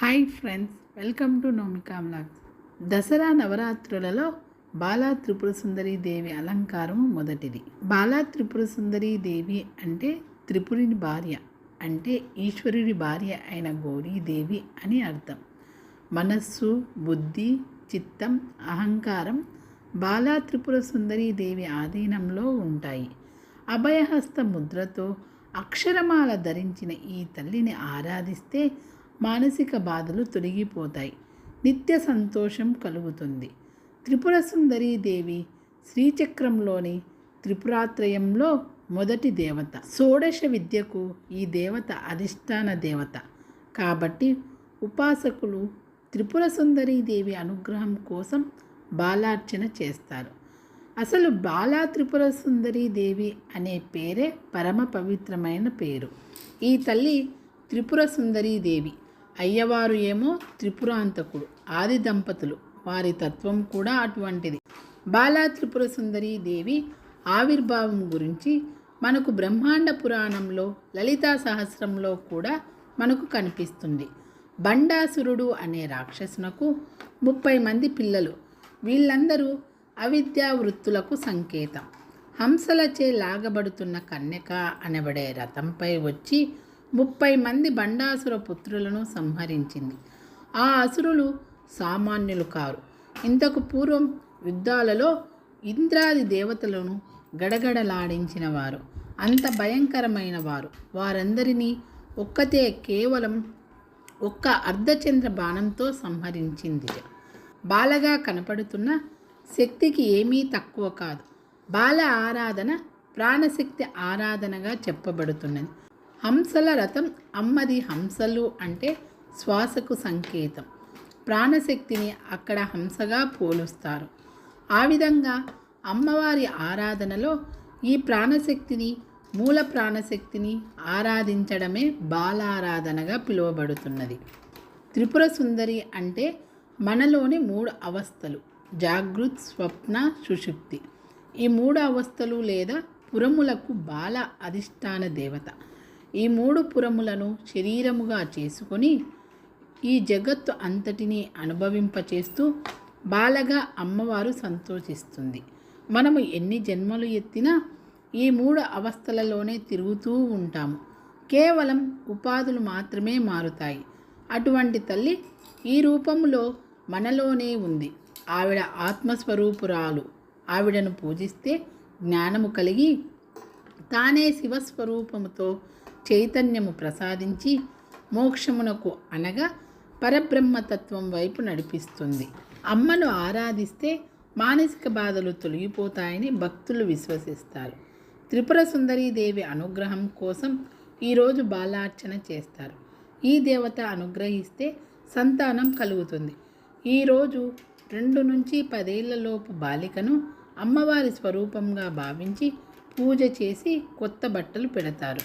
Hi friends welcome to Nomika vlogs Dasara నవరాత్రులలో బాలా త్రిపుర సుందరి దేవి అలంకారం మొదటిది. బాలా త్రిపుర సుందరి దేవి అంటే త్రిపురుని భార్య అంటే ఈశ్వరుడి భార్య అయిన గౌరీదేవి అని అర్థం. మనస్సు బుద్ధి చిత్తం అహంకారం బాలా త్రిపుర సుందరి దేవి ఆధీనంలో ఉంటాయి. అభయహస్త ముద్రతో అక్షరమాల ధరించిన ఈ తల్లిని ఆరాధిస్తే మానసిక బాధలు తొలగిపోతాయి. నిత్య సంతోషం కలుగుతుంది. త్రిపుర సుందరీ దేవి శ్రీచక్రంలోని త్రిపురాత్రయంలో మొదటి దేవత. షోడశ విద్యకు ఈ దేవత అధిష్టాన దేవత. కాబట్టి ఉపాసకులు త్రిపుర సుందరీ దేవి అనుగ్రహం కోసం బాలార్చన చేస్తారు. అసలు బాలా త్రిపుర సుందరీ దేవి అనే పేరే పరమ పవిత్రమైన పేరు. ఈ తల్లి త్రిపుర సుందరీ దేవి. అయ్యవారు ఏమో త్రిపురాంతకుడు ఆది దంపతులు. వారి తత్వం కూడా అటువంటిది. బాలా త్రిపుర సుందరీ దేవి ఆవిర్భావం గురించి మనకు బ్రహ్మాండ పురాణంలో లలితా సహస్రంలో కూడా మనకు కనిపిస్తుంది. బండాసురుడు అనే రాక్షసునకు ముప్పై మంది పిల్లలు. వీళ్ళందరూ అవిద్యా వృత్తులకు సంకేతం. హంసలచే లాగబడుతున్న కన్యక అనబడే రథంపై వచ్చి ముప్పై మంది బండాసుర పుత్రులను సంహరించింది. ఆ అసురులు సామాన్యులు కారు. ఇంతకు పూర్వం యుద్ధాలలో ఇంద్రాది దేవతలను గడగడలాడించిన వారు అంత భయంకరమైన వారు. వారందరినీ ఒక్కతే కేవలం ఒక్క అర్ధచంద్ర బాణంతో సంహరించింది బాలగా కనపడుతున్న శక్తికి ఏమీ తక్కువ కాదు. బాల ఆరాధన ప్రాణశక్తి ఆరాధనగా చెప్పబడుతున్నది. హంసల రథం అమ్మది హంసలు అంటే శ్వాసకు సంకేతం. ప్రాణశక్తిని అక్కడ హంసగా పోలుస్తారు. ఆ విధంగా అమ్మవారి ఆరాధనలో ఈ ప్రాణశక్తిని మూల ప్రాణశక్తిని ఆరాధించడమే బాలారాధనగా పిలువబడుతున్నది. త్రిపుర సుందరి అంటే మనలోని మూడు అవస్థలు జాగృత్ స్వప్న సుషుప్తి. ఈ మూడు అవస్థలు లేదా పురములకు బాల అధిష్టాన దేవత. ఈ మూడు పురములను శరీరముగా చేసుకొని ఈ జగత్తు అంతటినీ అనుభవింపచేస్తూ బాలగా అమ్మవారు సంతోషిస్తుంది. మనము ఎన్ని జన్మలు ఎత్తినా ఈ మూడు అవస్థలలోనే తిరుగుతూ ఉంటాము. కేవలం ఉపాధులు మాత్రమే మారుతాయి. అటువంటి తల్లి ఈ రూపంలో మనలోనే ఉంది. ఆవిడ ఆత్మస్వరూపురాలు. ఆవిడను పూజిస్తే జ్ఞానము కలిగి తానే శివస్వరూపముతో చైతన్యము ప్రసాదించి మోక్షమునకు అనగా పరబ్రహ్మతత్వం వైపు నడిపిస్తుంది. అమ్మను ఆరాధిస్తే మానసిక బాధలు తొలగిపోతాయని భక్తులు విశ్వసిస్తారు. త్రిపుర సుందరీదేవి అనుగ్రహం కోసం ఈరోజు బాలార్చన చేస్తారు. ఈ దేవత అనుగ్రహిస్తే సంతానం కలుగుతుంది. ఈరోజు రెండు నుంచి పదేళ్ళలోపు బాలికను అమ్మవారి స్వరూపంగా భావించి పూజ చేసి కొత్త బట్టలు పెడతారు.